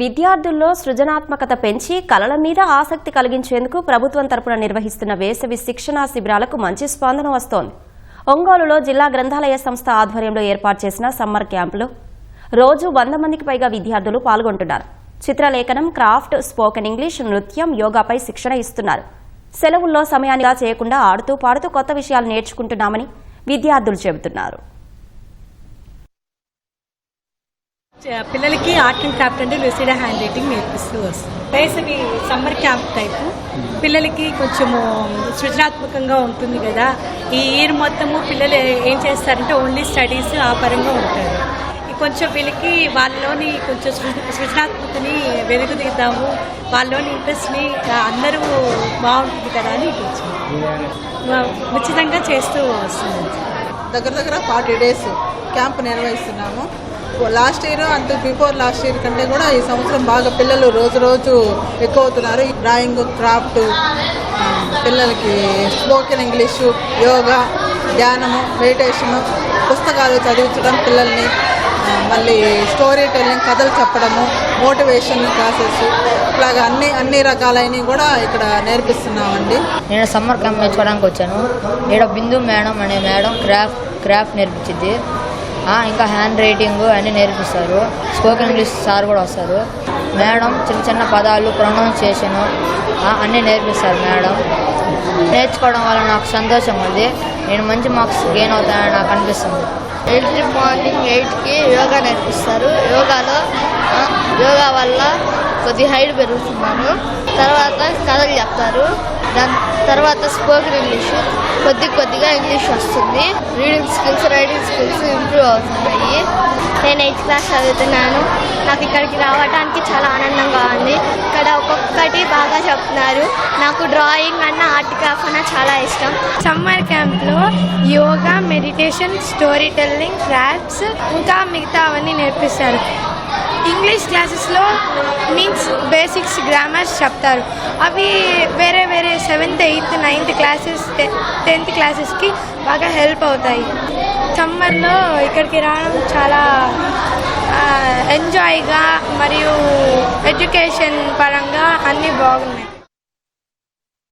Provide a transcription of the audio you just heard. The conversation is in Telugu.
విద్యార్థుల్లో సృజనాత్మకత పెంచి కళల మీద ఆసక్తి కలిగించేందుకు ప్రభుత్వం తరపున నిర్వహిస్తున్న వేసవి శిక్షణా శిబిరాలకు మంచి స్పందన వస్తోంది. ఒంగోలులో జిల్లా గ్రంథాలయ సంస్థ ఆధ్వర్యంలో ఏర్పాటు చేసిన సమ్మర్ క్యాంపులో రోజు వంద మందికి పైగా విద్యార్థులు పాల్గొంటున్నారు. చిత్రలేఖనం క్రాఫ్ట్ స్పోకెన్ ఇంగ్లీష్ నృత్యం యోగాపై శిక్షణ ఇస్తున్నారు. సెలవుల్లో సమయాన్ని చేయకుండా ఆడుతూ పాడుతూ కొత్త విషయాలు నేర్చుకుంటున్నామని విద్యార్థులు చెబుతున్నారు. పిల్లలకి ఆర్ట్ అండ్ క్రాఫ్ట్ అంటే లూసిడా హ్యాండ్ రైటింగ్ నేర్పిస్తూ వస్తుంది. వేసవి సమ్మర్ క్యాంప్ టైపు. పిల్లలకి కొంచెము సృజనాత్మకంగా ఉంటుంది కదా. ఈ ఇయర్ మొత్తము పిల్లలు ఏం చేస్తారంటే ఓన్లీ స్టడీస్ ఆ పరంగా ఉంటారు. కొంచెం వీళ్ళకి వాళ్ళలోని కొంచెం సృజనాత్మకని వెలుగుదిద్దాము. వాళ్ళలోని ఇంట్రెస్ట్ని అందరూ బాగుంటుంది కదా అని ఉచితంగా చేస్తూ వస్తుంది. దగ్గర దగ్గర ఫార్టీ డేస్ క్యాంప్ నిర్వహిస్తున్నాము. లాస్ట్ ఇయర్ అంత బిఫోర్ లాస్ట్ ఇయర్ కంటే కూడా ఈ సంవత్సరం బాగా పిల్లలు రోజు రోజు ఎక్కువ అవుతున్నారు ఈ డ్రాయింగ్ క్రాఫ్ట్ um, పిల్లలకి స్పోకెన్ ఇంగ్లీషు యోగా ధ్యానము మెడిటేషను పుస్తకాలు చదివించడం పిల్లల్ని uh, మళ్ళీ స్టోరీ టెల్లింగ్ కథలు చెప్పడము మోటివేషన్ క్లాసెస్ ఇట్లాగా అన్ని అన్ని రకాలైనవి కూడా ఇక్కడ నేర్పిస్తున్నామండి. నేను సమ్మర్ క్యాంప్ నేర్చుకోవడానికి వచ్చాను. ఇక్కడ బిందు మేడం అనే మేడం క్రాఫ్ట్ క్రాఫ్ట్ నేర్పించింది. ఇంకా హ్యాండ్ రైటింగ్ అన్నీ నేర్పిస్తారు. స్పోకెన్ ఇంగ్లీష్ సార్ కూడా వస్తారు. మేడం చిన్న చిన్న పదాలు ప్రొనౌన్సియేషన్ అన్నీ నేర్పిస్తారు మేడం నేర్చుకోవడం వల్ల నాకు సంతోషం ఉంది. నేను మంచి మార్క్స్ గెయిన్ అవుతానని నాకు అనిపిస్తుంది. ఎయిట్ మార్నింగ్ ఎయిట్కి యోగా నేర్పిస్తారు. యోగాలో యోగా వల్ల కొద్ది హైట్ పెరుగుతున్నాను. తర్వాత కథలు చెప్తారు. దాని తర్వాత స్పోకెన్ ఇంగ్లీష్. కొద్ది కొద్దిగా ఇంగ్లీష్ వస్తుంది. Reading skills writing skills improve అవుతున్నాయి. నేను ఎయిత్ క్లాస్ చదువుతున్నాను. నాకు ఇక్కడికి రావడానికి చాలా ఆనందంగా ఉంది. ఇక్కడ ఒక్కొక్కటి బాగా చెప్తున్నారు. నాకు డ్రాయింగ్ అన్న ఆర్ట్ క్రాఫ్ట్ అన్న చాలా ఇష్టం. సమ్మర్ క్యాంప్లో yoga meditation story telling crafts ఇంకా మిగతా అవన్నీ నేర్పిస్తారు. ఇంగ్లీష్ క్లాసెస్లో మీన్స్ బేసిక్స్ గ్రామర్స్ చెప్తారు. అవి వేరే వేరే seventh eighth ninth classes tenth క్లాసెస్కి బాగా హెల్ప్ అవుతాయి. సమ్మర్లో ఇక్కడికి రావడం చాలా ఎంజాయ్గా మరియు ఎడ్యుకేషన్ పరంగా అన్నీ బాగున్నాయి.